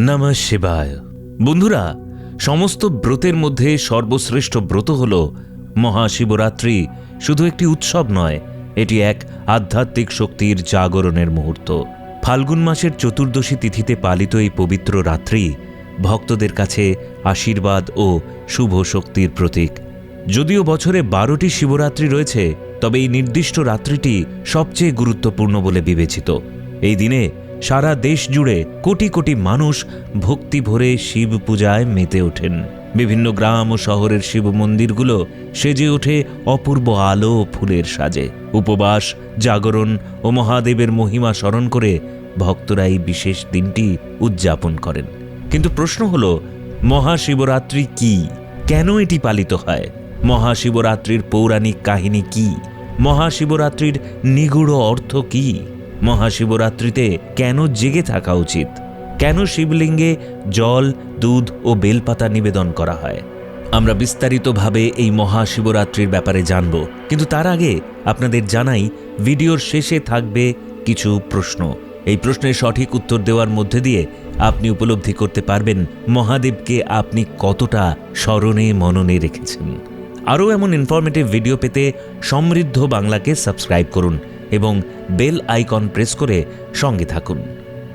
নমঃ শিবায়। বন্ধুরা, সমস্ত ব্রতের মধ্যে সর্বশ্রেষ্ঠ ব্রত হল মহাশিবরাত্রি। শুধু একটি উৎসব নয়, এটি এক আধ্যাত্মিক শক্তির জাগরণের মুহূর্ত। ফাল্গুন মাসের চতুর্দশী তিথিতে পালিত এই পবিত্র রাত্রি ভক্তদের কাছে আশীর্বাদ ও শুভ শক্তির প্রতীক। যদিও বছরে বারোটি শিবরাত্রি রয়েছে, তবে এই নির্দিষ্ট রাত্রিটি সবচেয়ে গুরুত্বপূর্ণ বলে বিবেচিত। এই দিনে সারা দেশ জুড়ে কোটি কোটি মানুষ ভক্তি ভরে শিব পূজায় মেতে ওঠেন। বিভিন্ন গ্রাম ও শহরের শিব মন্দিরগুলো সেজে ওঠে অপূর্ব আলো ও ফুলের সাজে। উপবাস, জাগরণ ও মহাদেবের মহিমা স্মরণ করে ভক্তরা এই বিশেষ দিনটি উদযাপন করেন। কিন্তু প্রশ্ন হল, মহাশিবরাত্রি কি? কেন এটি পালিত হয়? মহাশিবরাত্রির পৌরাণিক কাহিনী কি? মহাশিবরাত্রির নিগুড় অর্থ কি? মহাশিবরাত্রিতে কেন জেগে থাকা উচিত? কেন শিবলিঙ্গে জল, দুধ ও বেলপাতা নিবেদন করা হয়? আমরা বিস্তারিতভাবে এই মহাশিবরাত্রির ব্যাপারে জানব, কিন্তু তার আগে আপনাদের জানাই, ভিডিওর শেষে থাকবে কিছু প্রশ্ন। এই প্রশ্নের সঠিক উত্তর দেওয়ার মধ্যে দিয়ে আপনি উপলব্ধি করতে পারবেন মহাদেবকে আপনি কতটা স্মরণে মননে রেখেছেন। আরও এমন ইনফরমেটিভ ভিডিও পেতে সমৃদ্ধ বাংলাকে সাবস্ক্রাইব করুন। এবং বেল আইকন প্রেস করে সঙ্গে থাকুন।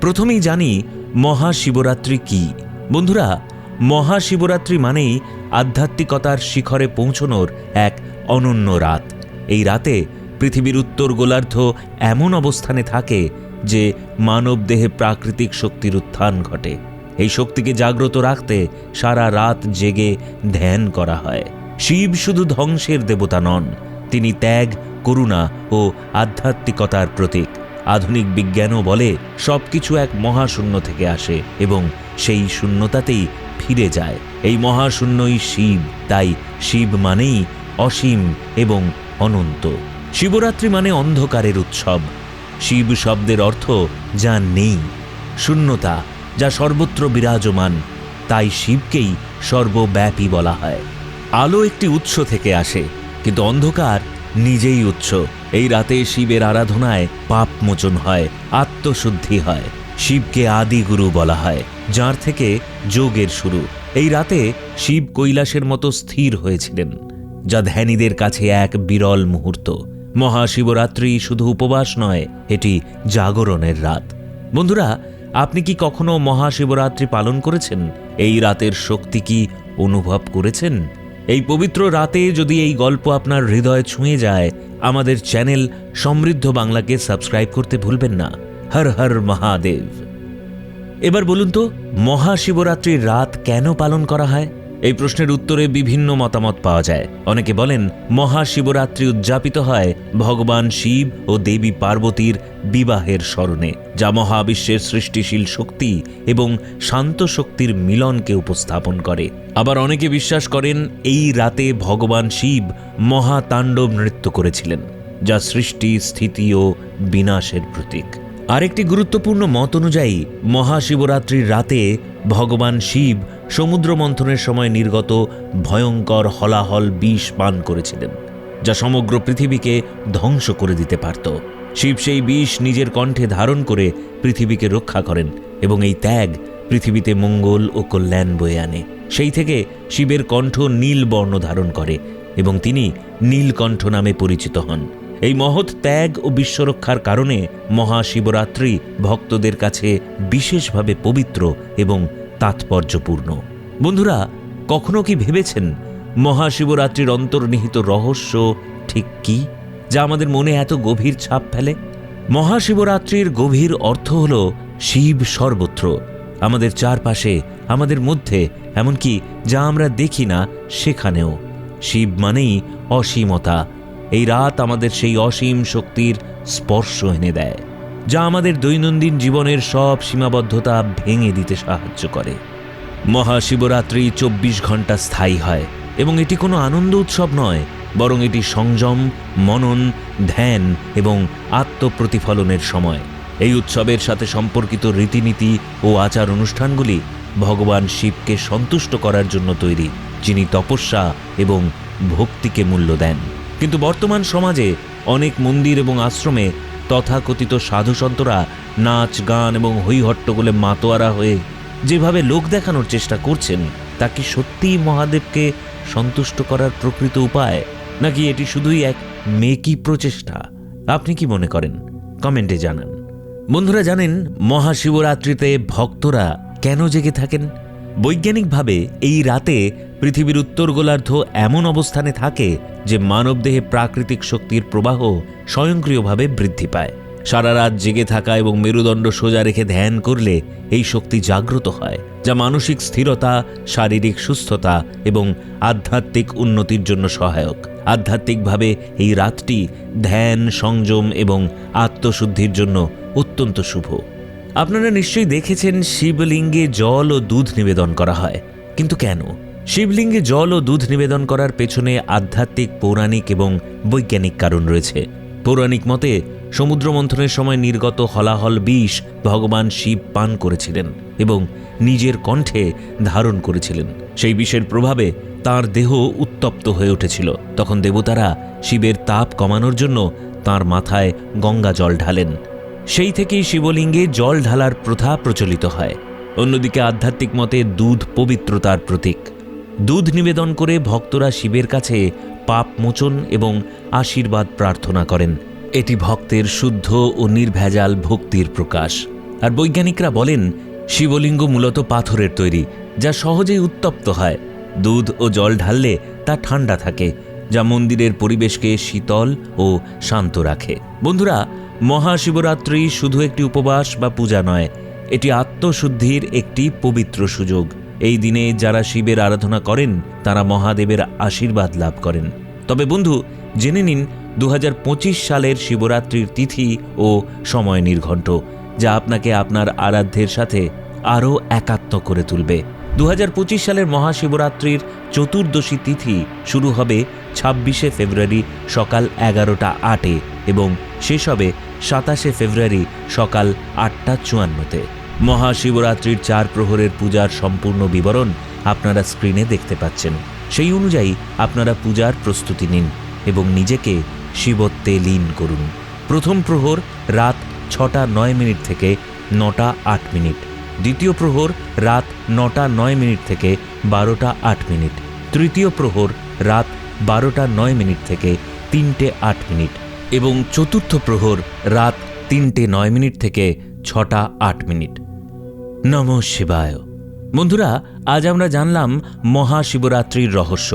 প্রথমেই জানি মহাশিবরাত্রি কি। বন্ধুরা, মহাশিবরাত্রি মানেই আধ্যাত্মিকতার শিখরে পৌঁছনোর এক অনন্য রাত। এই রাতে পৃথিবীর উত্তর গোলার্ধ এমন অবস্থানে থাকে যে মানব দেহে প্রাকৃতিক শক্তির উত্থান ঘটে। এই শক্তিকে জাগ্রত রাখতে সারা রাত জেগে ধ্যান করা হয়। শিব শুধু ধ্বংসের দেবতা নন, তিনি ত্যাগ করুণা ও আধ্যাত্মিকতার প্রতীক। আধুনিক বিজ্ঞানও বলে সবকিছু এক মহাশূন্য থেকে আসে এবং সেই শূন্যতাতেই ফিরে যায়। এই মহাশূন্যই শিব, তাই শিব মানেই অসীম এবং অনন্ত। শিবরাত্রি মানে অন্ধকারের উৎসব। শিব শব্দের অর্থ যা নেই, শূন্যতা, যা সর্বত্র বিরাজমান, তাই শিবকেই সর্বব্যাপী বলা হয়। আলো একটি উৎস থেকে আসে, কিন্তু অন্ধকার নিজেই উৎস। এই রাতে শিবের আরাধনায় পাপ মোচন হয়, আত্মশুদ্ধি হয়। শিবকে আদিগুরু বলা হয়, যার থেকে যোগের শুরু। এই রাতে শিব কৈলাসের মতো স্থির হয়েছিলেন, যা ধ্যানীদের কাছে এক বিরল মুহূর্ত। মহাশিবরাত্রি শুধু উপবাস নয়, এটি জাগরণের রাত। বন্ধুরা, আপনি কি কখনো মহাশিবরাত্রি পালন করেছেন? এই রাতের শক্তি কি অনুভব করেছেন? এই পবিত্র রাতে যদি এই গল্প আপনার হৃদয় ছুঁয়ে যায়, আমাদের চ্যানেল সমৃদ্ধ বাংলাকে সাবস্ক্রাইব করতে ভুলবেন না। হর হর মহাদেব। এবার বলুন তো, মহাশিবরাত্রির রাত কেন পালন করা হয়? এই প্রশ্নের উত্তরে বিভিন্ন মতামত পাওয়া যায়। অনেকে বলেন, মহাশিবরাত্রি উদযাপিত হয় ভগবান শিব ও দেবী পার্বতীর বিবাহের স্মরণে, যা মহাবিশ্বের সৃষ্টিশীল শক্তি এবং শান্ত শক্তির মিলনকে উপস্থাপন করে। আবার অনেকে বিশ্বাস করেন, এই রাতে ভগবান শিব মহাতাণ্ডব নৃত্য করেছিলেন, যা সৃষ্টি, স্থিতি ও বিনাশের প্রতীক। আরেকটি গুরুত্বপূর্ণ মত অনুযায়ী, মহাশিবরাত্রির রাতে ভগবান শিব সমুদ্র মন্থনের সময় নির্গত ভয়ঙ্কর হলাহল বিষ পান করেছিলেন, যা সমগ্র পৃথিবীকে ধ্বংস করে দিতে পারত। শিব সেই বিষ নিজের কণ্ঠে ধারণ করে পৃথিবীকে রক্ষা করেন এবং এই ত্যাগ পৃথিবীতে মঙ্গল ও কল্যাণ বয়ে আনে। সেই থেকে শিবের কণ্ঠ নীল বর্ণ ধারণ করে এবং তিনি নীলকণ্ঠ নামে পরিচিত হন। এই মহৎ ত্যাগ ও বিশ্বরক্ষার কারণে মহাশিবরাত্রি ভক্তদের কাছে বিশেষভাবে পবিত্র এবং তাৎপর্যপূর্ণ। বন্ধুরা, কখনো কি ভেবেছেন মহাশিবরাত্রির অন্তর্নিহিত রহস্য ঠিক কি, যা আমাদের মনে এত গভীর ছাপ ফেলে? মহাশিবরাত্রির গভীর অর্থ হল শিব সর্বত্র, আমাদের চারপাশে, আমাদের মধ্যে, এমনকি যা আমরা দেখি না সেখানেও। শিব মানেই অসীমতা এই রাত আমাদের সেই অসীম শক্তির স্পর্শ এনে দেয়, যা আমাদের দৈনন্দিন জীবনের সব সীমাবদ্ধতা ভেঙে দিতে সাহায্য করে। মহাশিবরাত্রি চব্বিশ ঘণ্টা স্থায়ী হয় এবং এটি কোনো আনন্দ উৎসব নয়, বরং এটি সংযম, মনন, ধ্যান এবং আত্মপ্রতিফলনের সময়। এই উৎসবের সাথে সম্পর্কিত রীতিনীতি ও আচার অনুষ্ঠানগুলি ভগবান শিবকে সন্তুষ্ট করার জন্য তৈরি, যিনি তপস্যা এবং ভক্তিকে মূল্য দেন। কিন্তু বর্তমান সমাজে অনেক মন্দির এবং আশ্রমে তথাকথিত সাধুসন্তরা, নাচ, গান এবং হৈহট্টগোলে মাতোয়ারা হয়ে যেভাবে লোক দেখানোর চেষ্টা করছেন, তা কি সত্যিই মহাদেবকে সন্তুষ্ট করার প্রকৃত উপায়? নাকি এটি শুধুই এক মেকি প্রচেষ্টা? আপনি কি মনে করেন? কমেন্টে জানান। বন্ধুরা জানেন, মহাশিবরাত্রিতে ভক্তরা কেন জেগে থাকেন? বৈজ্ঞানিকভাবে এই রাতে পৃথিবীর উত্তর গোলার্ধ এমন অবস্থানে থাকে যে মানবদেহে প্রাকৃতিক শক্তির প্রবাহ স্বয়ংক্রিয়ভাবে বৃদ্ধি পায়। সারা রাত জেগে থাকা এবং মেরুদণ্ড সোজা রেখে ধ্যান করলে এই শক্তি জাগ্রত হয়, যা মানসিক স্থিরতা, শারীরিক সুস্থতা এবং আধ্যাত্মিক উন্নতির জন্য সহায়ক। আধ্যাত্মিকভাবে এই রাতটি ধ্যান, সংযম এবং আত্মশুদ্ধির জন্য অত্যন্ত শুভ। আপনারা নিশ্চয়ই দেখেছেন শিবলিঙ্গে জল ও দুধ নিবেদন করা হয়। কিন্তু কেন? শিবলিঙ্গে জল ও দুধ নিবেদন করার পেছনে আধ্যাত্মিক, পৌরাণিক এবং বৈজ্ঞানিক কারণ রয়েছে। পৌরাণিক মতে, সমুদ্র মন্থনের সময় নির্গত হলাহল বিষ ভগবান শিব পান করেছিলেন এবং নিজের কণ্ঠে ধারণ করেছিলেন। সেই বিষের প্রভাবে তার দেহ উত্তপ্ত হয়ে উঠেছিল। তখন দেবতারা শিবের তাপ কমানোর জন্য তার মাথায় গঙ্গা জল ঢালেন। সেই থেকেই শিবলিঙ্গে জল ঢালার প্রথা প্রচলিত হয়। অন্যদিকে আধ্যাত্মিক মতে দুধ পবিত্রতার প্রতীক। দুধ নিবেদন করে ভক্তরা শিবের কাছে পাপ মোচন এবং আশীর্বাদ প্রার্থনা করেন। এটি ভক্তের শুদ্ধ ও নির্ভেজাল ভক্তির প্রকাশ। আর বৈজ্ঞানিকরা বলেন, শিবলিঙ্গ মূলত পাথরের তৈরি, যা সহজেই উত্তপ্ত হয়। দুধ ও জল ঢাললে তা ঠান্ডা থাকে, যা মন্দিরের পরিবেশকে শীতল ও শান্ত রাখে। বন্ধুরা, মহাশিবরাত্রি শুধু একটি উপবাস বা পূজা নয়, এটি আত্মশুদ্ধির একটি পবিত্র সুযোগ। এই দিনে যারা শিবের আরাধনা করেন, তারা মহাদেবের আশীর্বাদ লাভ করেন। তবে বন্ধু, জেনে নিন দু হাজার পঁচিশ সালের শিবরাত্রির তিথি ও সময় নির্ঘণ্ট, যা আপনাকে আপনার আরাধ্যের সাথে আরও একাত্ম করে তুলবে। দু হাজার পঁচিশ সালের মহাশিবরাত্রির চতুর্দশী তিথি শুরু হবে ছাব্বিশে ফেব্রুয়ারি সকাল এগারোটা আটে এবং শেষ হবে সাতাশে ফেব্রুয়ারি সকাল আটটা চুয়ান্নতে। মহাশিবরাত্রির চার প্রহরের পূজার সম্পূর্ণ বিবরণ আপনারা স্ক্রিনে দেখতে পাচ্ছেন। সেই অনুযায়ী আপনারা পূজার প্রস্তুতি নিন এবং নিজেকে শিবত্বে লীন করুন। প্রথম প্রহর রাত ছটা নয় মিনিট থেকে নটা আট মিনিট। দ্বিতীয় প্রহর রাত নটা নয় মিনিট থেকে বারোটা আট মিনিট। তৃতীয় প্রহর রাত বারোটা নয় মিনিট থেকে তিনটে আট মিনিট এবং চতুর্থ প্রহর রাত তিনটে নয় মিনিট থেকে ছটা আট মিনিট। নম শিবায়। বন্ধুরা, আজ আমরা জানলাম মহাশিবরাত্রির রহস্য,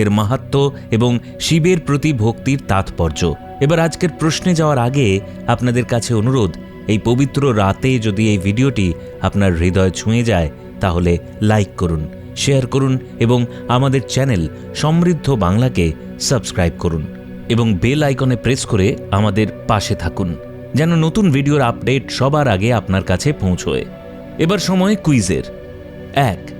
এর মাহাত্ম এবং শিবের প্রতি ভক্তির তাৎপর্য। এবার আজকের প্রশ্নে যাওয়ার আগে আপনাদের কাছে অনুরোধ, এই পবিত্র রাতে যদি এই ভিডিওটি আপনার হৃদয় ছুঁয়ে যায়, তাহলে লাইক করুন, শেয়ার করুন এবং আমাদের চ্যানেল সমৃদ্ধ বাংলাকে সাবস্ক্রাইব করুন এবং বেল আইকনে প্রেস করে আমাদের পাশে থাকুন, যেন নতুন ভিডিওর আপডেট সবার আগে আপনার কাছে পৌঁছয়। এবার সময় কুইজের। এক,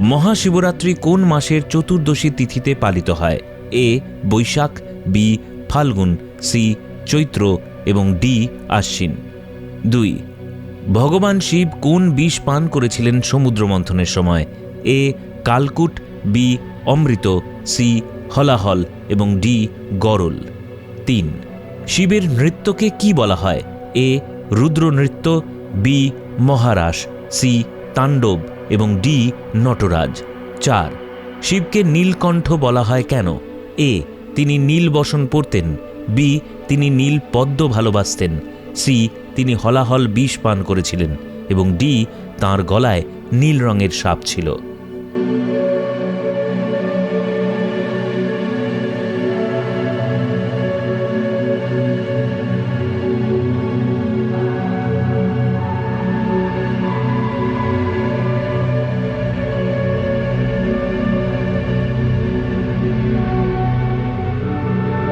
মহাশিবরাত্রি কোন মাসের চতুর্দশী তিথিতে পালিত হয়? A, Boishakh, B, Phalgun, C, চৈত্র এবং ডি, আশ্বিন। দুই, ভগবান শিব কোন বিষ পান করেছিলেন সমুদ্র মন্থনের সময়? এ, কালকুট, বি, অমৃত, সি, হলাহল এবং ডি, গরল। তিন, শিবের নৃত্যকে কি বলা হয়? এ, রুদ্র নৃত্য, বি, মহারাস সি, তাণ্ডব এবং ডি, নটরাজ। চার, শিবকে নীলকণ্ঠ বলা হয় কেন? এ, তিনি নীল বসন পরতেন। বি, তিনি নীল পদ্ম ভালোবাসতেন। সি, তিনি হলাহল বিষ পান করেছিলেন এবং ডি, তার গলায় নীল রঙের সাপ ছিল।